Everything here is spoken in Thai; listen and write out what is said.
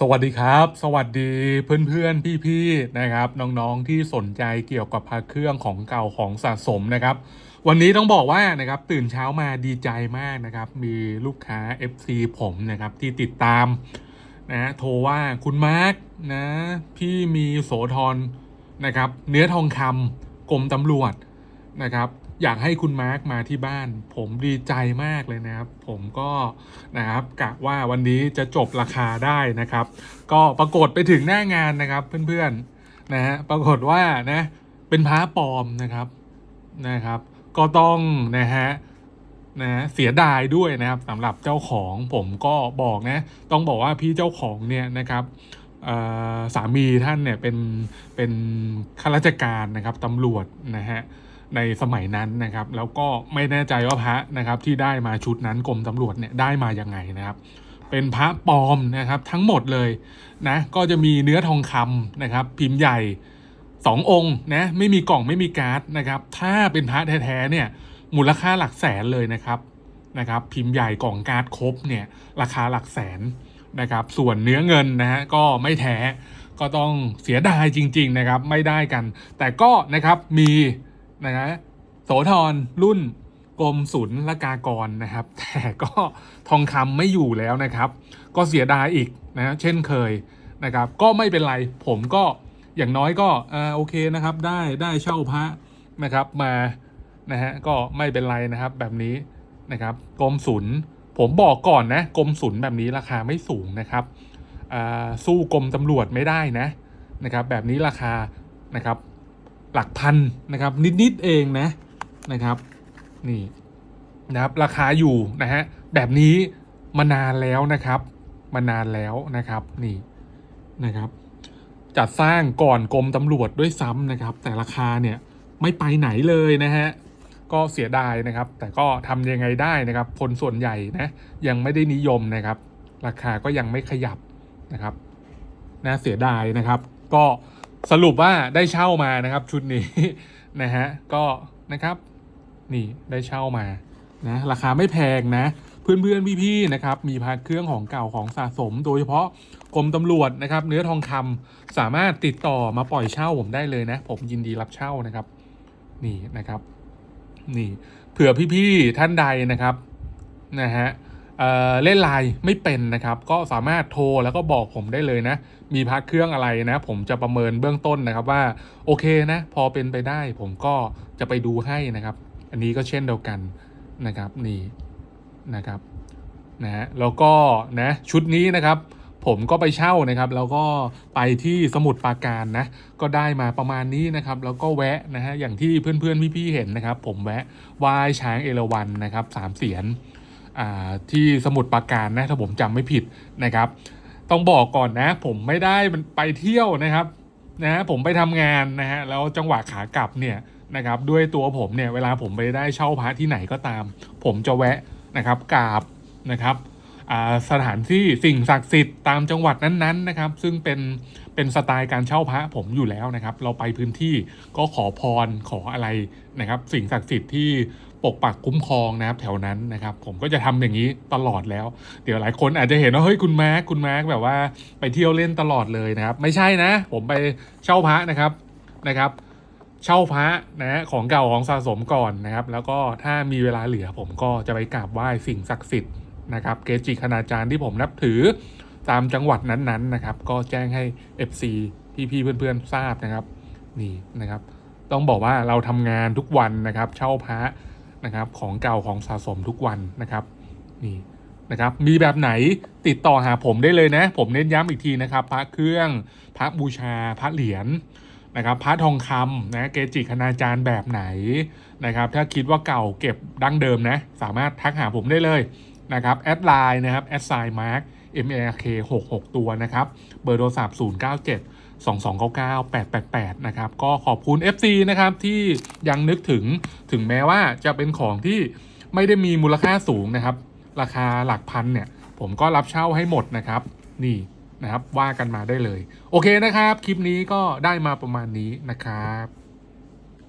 สวัสดีครับ สวัสดีเพื่อนๆ พี่ๆ นะครับ น้องๆ ที่สนใจเกี่ยวกับพระเครื่องของเก่าของสะสมนะครับ วันนี้ต้องบอกว่านะครับตื่นเช้ามาดีใจมากนะครับ มีลูกค้า FC ผมนะครับที่ติดตามนะโทรว่าคุณมาร์กนะพี่มีโสธรนะครับ เนื้อทองคำกรมตำรวจนะครับ อยากให้คุณมาร์กมาที่บ้าน ผมดีใจมากเลยนะครับ ผมก็นะครับกะว่าวันนี้จะจบราคาได้นะครับ ก็ปรากฏไปถึงหน้างานนะครับเพื่อนๆนะฮะปรากฏว่านะเป็นพระปลอมนะครับนะครับ ก็ต้องนะฮะนะเสียดายด้วยนะครับสำหรับเจ้าของผมก็บอกนะ ต้องบอกว่าพี่เจ้าของเนี่ยนะครับสามีท่านเนี่ยเป็นเป็นข้าราชการนะครับตำรวจนะฮะ ในสมัยนั้นนะครับ แล้วก็ไม่แน่ใจว่าพระนะครับที่ได้มาชุดนั้นกรมตำรวจเนี่ยได้มาอยังไงนะครับ เป็นพระปลอมนะครับทั้งหมดเลยนะก็จะมีเนื้อทองคำนะครับ พิมพ์ใหญ่สององค์นะไม่มีกล่องไม่มีการ์ดนะครับ ถ้าเป็นพระแท้ๆเนี่ยมูลค่าหลักแสนเลยนะครับนะครับ พิมพ์ใหญ่กล่องการ์ดครบเนี่ยราคาหลักแสนนะครับ ส่วนเนื้อเงินนะฮะก็ไม่แท้ก็ต้องเสียดายจริง ๆนะครับ ไม่ได้กัน แต่ก็นะครับมี นะฮะโสธรรุ่นกรมศุลกากรนะครับ แต่ก็ทองคำไม่อยู่แล้วนะครับ ก็เสียดายอีกนะเช่นเคยนะครับ ก็ไม่เป็นไรผมก็อย่างน้อยก็อ่าโอเคนะครับ ได้ได้เช่าพระนะครับมานะฮะก็ไม่เป็นไรนะครับแบบนี้นะครับกรมศุลผมบอกก่อนนะกรมศุลแบบนี้ราคาไม่สูงนะครับสู้กรมตำรวจไม่ได้นะนะครับ แบบนี้ราคานะครับ หลักพันนะครับนิดๆเองนะนะครับนี่นะครับราคาอยู่นะฮะแบบนี้มานานแล้วนะครับมานานแล้วนะครับนี่นะครับ จัดสร้างก่อนกรมตำรวจด้วยซ้ำนะครับ แต่ราคาเนี่ยไม่ไปไหนเลยนะฮะก็เสียดายนะครับ แต่ก็ทำยังไงได้นะครับคนส่วนใหญ่นะยังไม่ได้นิยมนะครับ ราคาก็ยังไม่ขยับนะครับน่าเสียดายนะครับ ก็ สรุปว่าได้เช่ามานะครับ ชุดนี้นะฮะก็นะครับนี่ได้เช่ามานะราคาไม่แพงนะเพื่อนๆพี่ๆนะครับมีพาเครื่องของเก่าของสะสม โดยเฉพาะกรมตำรวจนะครับ เนื้อทองคำสามารถติดต่อมาปล่อยเช่าผมได้เลยนะ ผมยินดีรับเช่านะครับ นี่นะครับ นี่เผื่อพี่ๆท่านใดนะครับนะฮะ เเล่นไลน์ไม่เป็นนะครับ ก็สามารถโทรแล้วก็บอกผมได้เลยนะ มีพักเครื่องอะไรนะ ผมจะประเมินเบื้องต้นนะครับว่าโอเคนะ พอเป็นไปได้ผมก็จะไปดูให้นะครับ อันนี้ก็เช่นเดียวกันนะครับนี่นะครับนะฮะแล้วก็นะชุดนี้นะครับ ผมก็ไปเช่านะครับ แล้วก็ไปที่สมุทรปาการนะ ก็ได้มาประมาณนี้นะครับ แล้วก็แวะนะฮะอย่างที่เพื่อนๆพี่ๆเห็นนะครับ ผมแวะไหว้ช้างเอราวัณนะครับสามเสียน ที่สมุทรปราการนะถ้าผมจำไม่ผิดนะครับ ต้องบอกก่อนนะ ผมไม่ได้มันไปเที่ยวนะครับนะผมไปทำงานนะฮะแล้วจังหวะขากลับเนี่ยนะครับด้วยตัวผมเนี่ยเวลาผมไปได้เช่าพระที่ไหนก็ตาม ผมจะแวะนะครับกราบนะครับสถานที่สิ่งศักดิ์สิทธิ์ตามจังหวัดนั้นๆนะครับ ซึ่งเป็นเป็นสไตล์การเช่าพระผมอยู่แล้วนะครับ เราไปพื้นที่ก็ขอพรขออะไรนะครับ สิ่งศักดิ์สิทธิ์ที่ ปกปักคุ้มครองนะครับแถวนั้นนะครับผมก็จะทำอย่างนี้ตลอดแล้ว เดี๋ยวหลายคนอาจจะเห็นว่าเฮ้ยคุณแมาร์คคุณมาร์คแบบว่าไปเที่ยวเล่นตลอดเลยนะครับ ไม่ใช่นะ ผมไปเช่าพระนะครับนะครับ เช่าพระนะของเก่าของสะสมก่อนนะครับ แล้วก็ถ้ามีเวลาเหลือผมก็จะไปกราบไหว้สิ่งศักดิ์สิทธิ์นะครับเกจิคณาจารย์ที่ผมนับถือตามจังหวัดนั้นๆนะครับ ก็แจ้งให้ FC พี่ๆเพื่อนๆทราบนะครับ นี่นะครับ ต้องบอกว่าเราทำงานทุกวันนะครับ เช่าพระ นะครับของเก่าของสะสมทุกวันนะครับนี่นะครับมีแบบไหนติดต่อหาผมได้เลยนะ ผมเน้นย้ำอีกทีนะครับพระเครื่องพระบูชาพระเหรียญนะครับพระทองคำนะเกจิคณาจารย์แบบไหนนะครับถ้าคิดว่าเก่าเก็บดั้งเดิมนะสามารถทักหาผมได้เลยนะครับแอดไลน์นะครับแอดไซน์มาร์ค M A R K 66 ตัวนะครับ เบอร์โทรศัพท์097 2299 888 นะครับ ก็ขอบคุณ FC นะครับ ที่ยังนึกถึงถึงแม้ว่าจะเป็นของที่ไม่ได้มีมูลค่าสูงนะครับ ราคาหลักพันเนี่ย ผมก็รับเช่าให้หมดนะครับ นี่นะครับว่ากันมาได้เลย โอเคนะครับ คลิปนี้ก็ได้มาประมาณนี้นะครับ